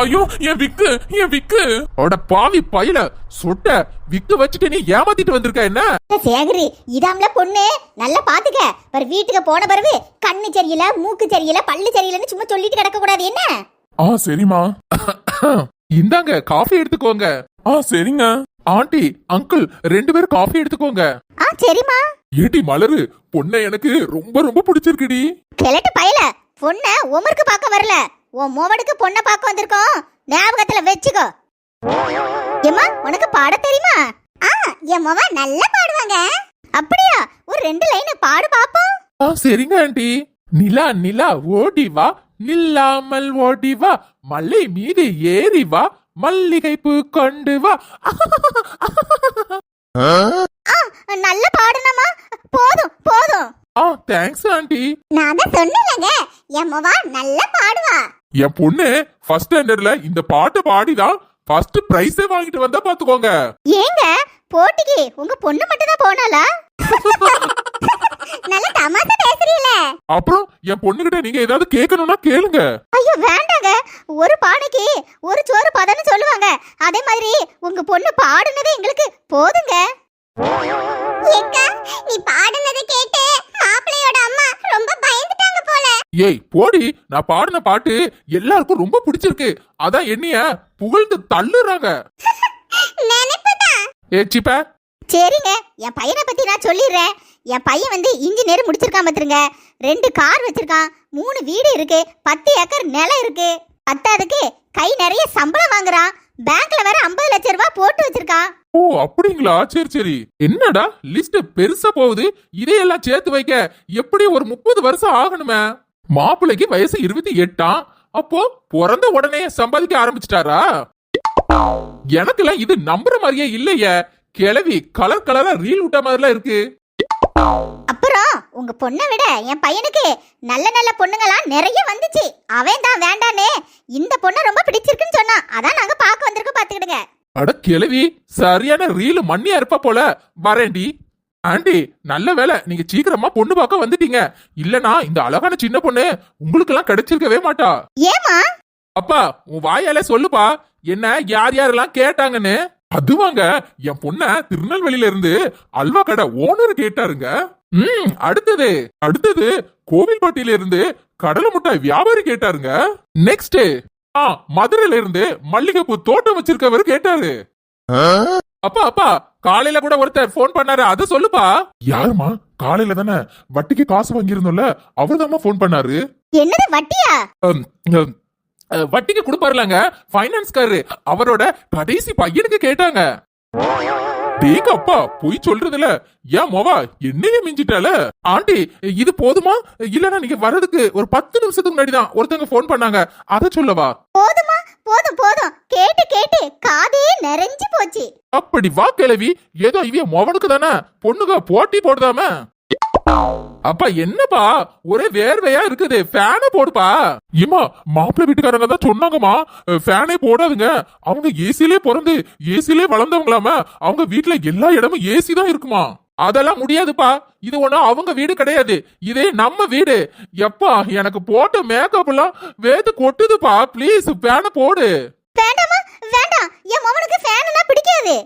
ஐயோ என் விக்கு என் விக்கு. அட பாவி பையில சுட்ட விக்கு வச்சுட்டு நீ ஏமாத்திட்டு வந்திருக்க என்ன? சேகரி இதாம்ல பொண்ணு. நல்லா பாத்துக்க. பிறகு வீட்டுக்கு போன பிறகு கண்ணு சரியில்லை மூக்கு சரியில்லை பல்லு சரியில்லைன்னு சும்மா சொல்லிட்டு கிடக்க கூடாது என்ன? ஆ சரிம்மா. இந்தாங்க காஃபி எடுத்துக்கோங்க. ஆ சரிங்க. ஆண்டி அங்கிள் ரெண்டு பேரும் காஃபி எடுத்துக்கோங்க. ஆ சரிம்மா. ஏடி மலரு பொண்ணை எனக்கு ரொம்ப ரொம்ப பிடிச்சிருக்குடி. கிழட்டு பயல பொண்ண உமருக்கு பார்க்க வரல. உன் மோவனுக்கு பொண்ணை பார்க்க வந்திருக்கோம். ஞாபகத்துல வச்சுக்கோ. ஏம்மா உனக்கு பாட தெரியுமா? ஆ என் மோவ நல்லா பாடுவாங்க. அப்படியா ஒரு ரெண்டு லைன் பாடு பாப்போம். ஆ சரிங்க ஆண்டி. நிலா நிலா ஓடி வா. நில்லாமல் ஓடி வா. மலை மீது ஏறி வா. மல்லிகை பூ கொண்டு வா. நல்ல பாடுனமா போதும் போதும். ஆ தேங்க்ஸ் ஆண்டி. நான் தான் சொன்னேன்லங்க என் மோவா நல்லா பாடுவா. என் பொண்ணு ஃபர்ஸ்ட் ஸ்டாண்டர்ட்ல இந்த பாட்டு பாடிதான் ஃபர்ஸ்ட் பிரைஸே வாங்கிட்டு வந்தா பாத்துக்கோங்க. ஏங்க போட்டிக்கு உங்க பொண்ணு மட்டும் தான் போனாலா நல்ல தமாசா பேசுறீல அப்புறம் என் பொண்ணுகிட்ட நீங்க ஏதாவது கேட்கணும்னா கேளுங்க. ஐயோ வேண்டாங்க. ஒரு பானைக்கு ஒரு சோறு பதன்னு சொல்லுவாங்க. அதே மாதிரி உங்க பொண்ணு பாடுனது எங்களுக்கு போதுங்க. நீ பாடுனதை கேட்டு மாப்பிள்ளையோட அம்மா ரொம்ப பயந்துட்டாங்க போல. ஏய் போடி. நான் பாடின பாட்டு எல்லாருக்கும் ரொம்ப பிடிச்சிருக்கு. அதான் என்னைய புகழ்ந்து தள்ளுறாங்க. நினைப்புதான் ஏ சிப்ப. சரிங்க. என் பையனை பத்தி நான் சொல்லிடுறேன். என் பையன் வந்து இன்ஜினியர் முடிச்சிருக்கான் பாத்துருங்க. ரெண்டு கார் வச்சிருக்கான். மூணு வீடு இருக்கு. பத்து ஏக்கர் நிலம் இருக்கு. பத்தாவதுக்கு கை நிறைய சம்பளம் வாங்குறான். பேங்க்ல வேற ஐம்பது லட்சம் ரூபாய் போட்டு வச்சிருக்கான். ஓ அப்படிங்களா? சரி சரி. என்னடா லிஸ்ட் பெருசா போகுது. இதையெல்லாம் சேர்த்து வைக்க எப்படி ஒரு முப்பது வருஷம் ஆகணுமே? மாப்பிள்ளைக்கு வயசு இருபத்தி எட்டாம். அப்போ பிறந்த உடனே சம்பாதிக்க ஆரம்பிச்சிட்டாரா? எனக்குலாம் இது நம்புற மாதிரியே இல்லையே. கிளவி கலர் கலரா ரீல் விட்ட மாதிரிலாம் இருக்கு. அப்புறம் உங்க பொண்ணை விட என் பையனுக்கு நல்ல நல்ல பொண்ணுங்களாம் நிறைய வந்துச்சு. அவன் தான் வேண்டானே. இந்த பொண்ணை ரொம்ப பிடிச்சிருக்குன்னு சொன்னான். அதான் நாங்க பார்க்க வந்திருக்கோம் பாத்துக்கிடுங்க அட கிளவி சரியான ரீல் மண்ணியா இருப்ப போல. வரேன்டி. ஆண்டி நல்ல வேலை நீங்க சீக்கிரமா பொண்ணு பார்க்க வந்துட்டீங்க. இல்லனா இந்த அழகான சின்ன பொண்ணு உங்களுக்கெல்லாம் கிடைச்சிருக்கவே மாட்டா. ஏமா அப்பா உன் வாயால சொல்லுப்பா. என்ன யார் யாரெல்லாம் கேட்டாங்கன்னு? அதுவாங்க என் பொண்ண திருநெல்வேலியில இருந்து அல்வா கடை ஓனர் கேட்டாருங்க. ம் அடுத்தது அடுத்தது கோவில்பட்டியில இருந்து கடலை முட்டாய் வியாபாரி கேட்டாருங்க. நெக்ஸ்ட் மதுரையில இருந்து மல்லிகைப்பூ தோட்டம் வச்சிருக்கவர் கேட்டாரு. அப்பா அப்பா காலையில கூட ஒருத்தர் ஃபோன் பண்ணாரு. அத சொல்லுப்பா. யாருமா காலையில தானே வட்டிக்கு காசு வாங்கியிருந்தோம்ல அவர்தாம்மா ஃபோன் பண்ணாரு. என்னது வட்டியா? அம், அம், அஹ், வட்டிக்கு கொடுப்பாருலங்க ஃபைனான்ஸ்காரரு அவரோட கடைசி பையனுக்கு கேட்டாங்க. டேங்க அப்பா பொய் சொல்றதுல. ஏன் மொவா என்னையே மிஞ்சிட்டால ஆண்டி இது போதுமா? இல்லனா நீங்க வர்றதுக்கு ஒரு பத்து நிமிஷத்துக்கு முன்னாடி தான் ஒருத்தங்க ஃபோன் பண்ணாங்க. அத சொல்லவா? போதுமா? போதும் போதும். கேட்டு கேட்டு. காதே நிறைஞ்சு போச்சு. அப்படி வா கிழவி. ஏதோ இவிய மொவனுக்கு தானே. பொண்ணுங்க போட்டி போடுதாம. அப்பா என்னப்பா? ஒரே வேர்வையா இருக்குது. ஃபேனை போடுப்பா. இம்மா மாப்பிள்ளை வீட்டுக்காரங்க தான் சொன்னாங்கம்மா. ஃபேனே போடாதுங்க. அவங்க ஏசிலே பிறந்து ஏசிலே வளர்ந்தவங்களாம அவங்க வீட்டுல எல்லா இடமும் ஏசி தான் இருக்குமா? அதெல்லாம் முடியாதுப்பா. இது ஒண்ணும் அவங்க வீடு கிடையாது. இதே நம்ம வீடு. எப்பா எனக்கு போட்ட மேக்கப் எல்லாம் வேத்து கொட்டுதுப்பா. ப்ளீஸ் ஃபேனை போடு. வேண்டாமா வேண்டாம். என் மகனுக்கு ஃபேன் பிடிக்காது.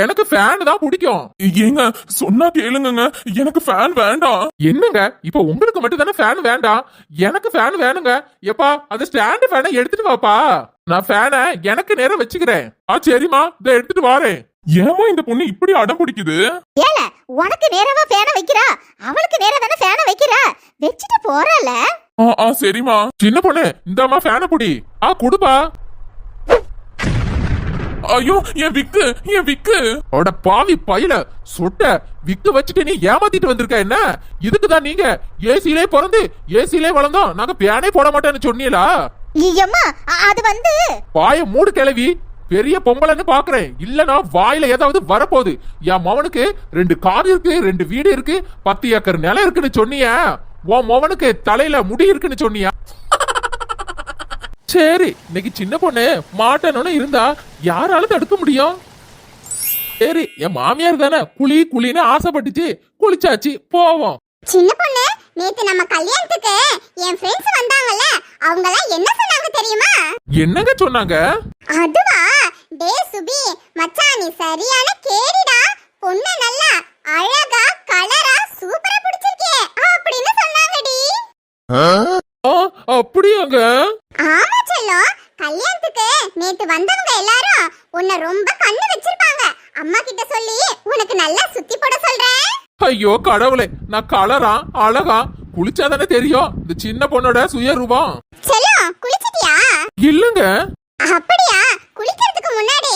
எனக்கு ஃபேன் தான் பிடிக்கும். ஏங்க சொன்னா கேளுங்கங்க. எனக்கு ஃபேன் வேண்டாம். என்னங்க? இப்ப உங்களுக்கு மட்டும் தானே ஃபேன் வேண்டாம் எனக்கு ஃபேன் வேணுங்க. எப்பா அந்த ஸ்டாண்ட் ஃபேனை எடுத்துட்டு வாப்பா. நான் ஃபேனை எனக்கு நேரம் வச்சுக்கிறேன். ஆ சரிம்மா. இதை எடுத்துட்டு வாரேன். ஏமா இந்த பொண்ணு இப்படி அடம் பிடிக்குது? ஏல உனக்கு நேரமா ஃபேனை வைக்கிறா? அவளுக்கு நேரா தானே ஃபேனை வைக்கிறா? வச்சுட்டு போறால ஆ ஆ சரிம்மா. சின்ன பொண்ணு இந்தாம்மா ஃபேனை புடி. ஆ குடுப்பா. ஐயோ என் விக்கு என் விக்கு. அட பாவி பையில சொட்ட விக்கு வச்சுட்டு நீ ஏமாத்திட்டு வந்திருக்க என்ன? இதுக்கு தான் நீங்க ஏசிலே பிறந்து ஏசிலே வளர்ந்தோம். நாங்க பேனே போட மாட்டேன்னு சொன்னீங்களா? ஐயம்மா அது வந்து வாய மூடு கிளவி பெரிய பொம்பளைன்னு பாக்குறேன். இல்லனா வாயில ஏதாவது வரப்போகுது. என் மவனுக்கு ரெண்டு கார் இருக்கு ரெண்டு வீடு இருக்கு பத்து ஏக்கர் நிலம் இருக்குன்னு சொன்னிய. உன் மவனுக்கு தலையில முடி இருக்குன்னு சொன்னியா. சரி இன்னைக்கு சின்ன பொண்ணு மாட்டணும்னு இருந்தா யாரால தடுக்க முடியும்? சரி என் மாமியார் தானே குளி குளின்னு ஆசைப்பட்டுச்சு குளிச்சாச்சு போவோம். சின்ன பொண்ணு நேத்து நம்ம கல்யாணத்துக்கு என் ஃப்ரெண்ட்ஸ் வந்தாங்கல்ல அவங்க என்ன சொன்னாங்க தெரியுமா? என்னங்க சொன்னாங்க? அதுவா டே சுபி மச்சான் நீ சரியான கேடிடா பொண்ணு நல்லா அழகா கலரா சூப்பரா பிடிச்சிருக்கே அப்படின்னு சொன்னாங்கடி. ஆ, அப்படியாங்க? ஆமா செல்லம் கல்யாணத்துக்கு நேத்து வந்தவங்க எல்லாரும் உன்னை ரொம்ப கண்ணு வச்சிருப்பாங்க. அம்மா கிட்ட சொல்லி உனக்கு நல்லா சுத்தி போட சொல்றேன். ஐயோ கடவுளே நான் கலரா அழகா குளிச்சாதானே தெரியும். இந்த சின்ன பொண்ணோட சுயரூபம். செல்லம் குளிச்சிட்டியா? இல்லங்க. அப்படியா? குளிக்கிறதுக்கு முன்னாடி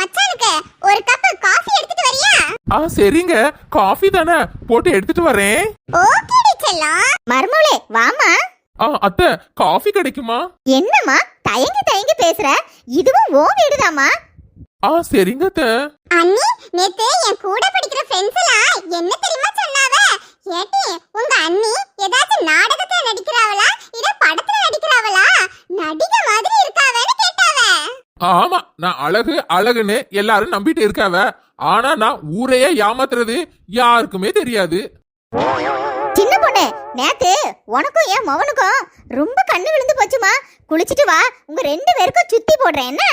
மச்சானுக்கு ஒரு கப் காஃபி எடுத்துட்டு வரியா? ஆ சரிங்க. காஃபி தானே. போட்டு எடுத்துட்டு வரேன். ஓகேடி செல்லம் மர்மூளே வாமா ஆ அத்தை காஃபி கிடைக்குமா? என்னம்மா தயங்கி தயங்கி பேசுற. இதுவும் ஓ வீடுதாம்மா. ஆ சரிங்க அத்தை. அண்ணி நேத்து என் கூட படிக்கிற ஃப்ரெண்ட்ஸ் எல்லாம் என்ன தெரியுமா சொன்னாவ? ஏட்டி உங்க அண்ணி ஏதாச்சும் நாடகத்துல நடிக்கிறாவளா? இல்ல படத்துல நடிக்கிறாவளா? நடிகை மாதிரி இருக்காவன்னு கேட்டாவ. ஆமா நான் அழகு அழகுன்னு எல்லாரும் நம்பிட்டு இருக்காவ. ஆனா நான் ஊரையே ஏமாத்துறது யாருக்குமே தெரியாது. பொண்ணு நேத்து உனக்கும் என் மவனுக்கும் ரொம்ப கண்ணு விழுந்து போச்சுமா. குளிச்சிட்டு வா உங்க ரெண்டு பேருக்கும் சுத்தி போடுறேன் என்ன?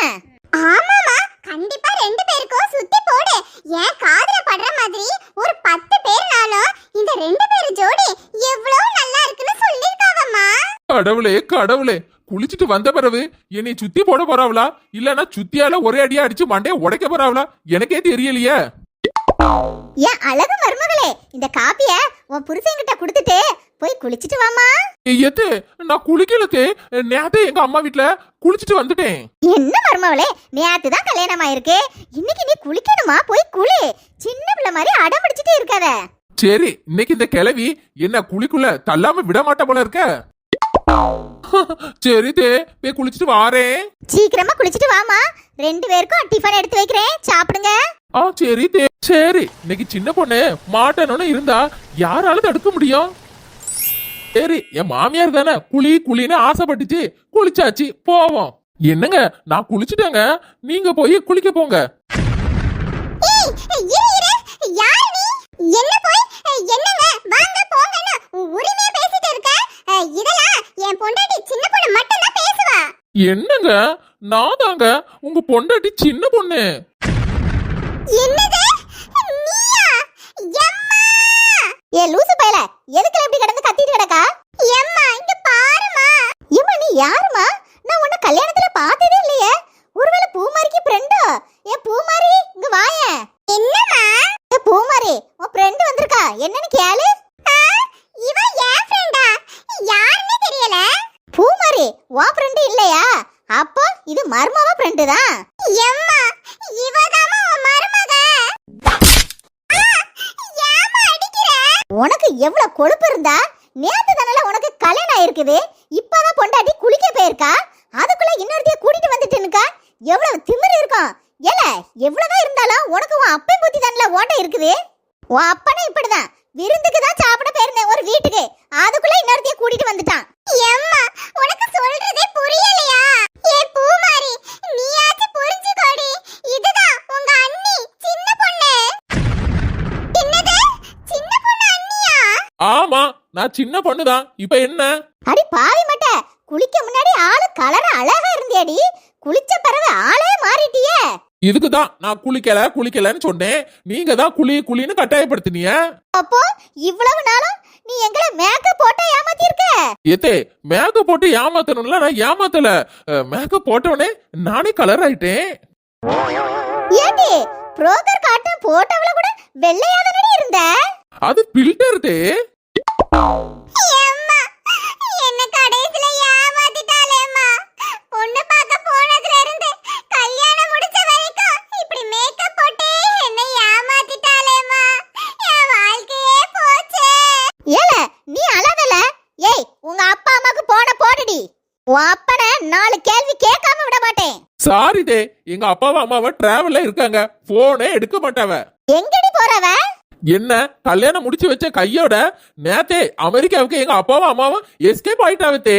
ஆமாமா கண்டிப்பா ரெண்டு பேருக்கும் சுத்தி போடு. என் காதுல படுற மாதிரி ஒரு பத்து பேர்னாலும் இந்த ரெண்டு பேர் ஜோடி எவ்வளவு நல்லா இருக்குன்னு சொல்லிருக்காவம்மா கடவுளே கடவுளே குளிச்சிட்டு வந்த பிறகு என்னை சுத்தி போட போறாவளா? இல்லனா சுத்தியால ஒரே அடியா அடிச்சு மண்டைய உடைக்க போறாவளா? எனக்கே தெரியலையே. என் அழகு மருமகளே இந்த காப்பிய உன் புருஷன்கிட்ட கொடுத்துட்டு போய் குளிச்சிட்டு வாமா எத்து நான் குளிக்கலத்தே. நேத்தே எங்க அம்மா வீட்ல குளிச்சிட்டு வந்துட்டேன். என்ன மருமகளே நேத்து தான் கல்யாணம் ஆயிருக்கு இன்னைக்கு நீ குளிக்கணுமா? போய் குளி. சின்ன பிள்ளை மாதிரி அடம் பிடிச்சிட்டே இருக்காத. சரி இன்னைக்கு இந்த கிழவி என்ன குளிக்குள்ள தள்ளாம விட மாட்டா போல இருக்க? சரி தே போய் குளிச்சிட்டு வாரேன் சீக்கிரமா குளிச்சிட்டு வாமா ரெண்டு பேருக்கும் டிஃபன் எடுத்து வைக்கிறேன். சாப்பிடுங்க. ஆ சரி தே. சரி இன்னைக்கு சின்ன பொண்ணு மாட்டணும்னு இருந்தா யாரால தடுக்க முடியும்? சரி என் மாமியார் தானே குளி குளின்னு ஆசைப்பட்டுச்சு. குளிச்சாச்சு போவோம். என்னங்க நான் குளிச்சுட்டேங்க. நீங்க போய் குளிக்க போங்க ஏய், இரு, இரு. யார் நீ? என்ன போய் என்னங்க வாங்க போங்கன்னு உரிமையா பேசிட்டு இருக்க அஹ், இதெல்லாம் என் பொண்டாட்டி சின்ன பொண்ணு மட்டும் தான் பேசுவா என்னங்க? நான் தாங்க உங்க பொண்டாட்டி சின்ன பொண்ணு. என்னது? நீயா? எம்மா! ஏ லூசு பயல. எதுக்கு இப்படி கிடந்து கத்திட்டு கிடக்கா எம்மா இங்க பாருமா எம்மா நீ யாருமா நான் உன்னை கல்யாணத்துல பார்த்ததே இல்லையே ஒருவேளை பூமாரிக்கு ஃப்ரெண்டோ ஏ பூமாரி இங்க வாயே என்னம்மா ஏ பூமாரி உன் ஃப்ரெண்ட் வந்திருக்கா என்னன்னு கேளு இவ என் ஃப்ரெண்டா யாருன்னு தெரியல பூமாரி உன் இல்லையா? அப்போ இது மர்மவ ஃப்ரெண்டு தான். எம்மா இவதாமா உன் மருமக. உனக்கு எவ்வளவு கொழுப்பு இருந்தா? நேத்து தானல உனக்கு கல்யாணம் ஆயிருக்குது. இப்பதான் பொண்டாட்டி குளிக்க போயிருக்கா. அதுக்குள்ள இன்னொருத்தைய கூட்டிட்டு வந்துட்டுனுக்கா எவ்வளவு திமிரு இருக்கும். ஏல எவ்வளவுதான் இருந்தாலும் உனக்கு உன் அப்பன் புத்தி தானல ஓட்ட இருக்குது. உன் அப்பனே இப்படிதான். விருந்துக்கு தான் சாப்பிட போயிருந்தேன் ஒரு வீட்டுக்கு. அதுக்குள்ள இன்னொருத்தைய கூட்டிட்டு வந்துட்டான். நான் சின்ன பொண்ணுதான். இப்ப என்ன? அடி பாவி மட்ட குளிக்க முன்னாடி ஆளு கலர் அழகா இருந்தியாடி. குளிச்ச பிறகு ஆளே மாறிட்டியே. இதுக்கு தான் நான் குளிக்கல குளிக்கலன்னு சொன்னேன். நீங்க தான் குளி குளின்னு கட்டாயப்படுத்தினீங்க. அப்போ இவ்வளவு நாளும் நீ எங்களை மேக்கப் போட்டா ஏமாத்திருக்க? ஏத்தே மேக்கப் போட்டு ஏமாத்தணும்ல நான் ஏமாத்தல. மேக்கப் போட்டவனே நானே கலர் ஆயிட்டேன். ஏடி புரோக்கர் காட்டும் போட்டோவுல கூட வெள்ளையா தானடி இருந்த? அது பில்டர் நாலு கேள்வி கேட்காம விட மாட்டேன். சாரி தே எங்க அப்பாவும் அம்மாவை டிராவல்ல இருக்காங்க. போனே எடுக்க மாட்டாவ. எங்கடி போறவ? என்ன? கல்யாணம் முடிச்சு வச்ச கையோட நேத்தே அமெரிக்காவுக்கு எங்க அப்பாவும் அம்மாவும் எஸ்கேப் ஆயிட்டாவத்தே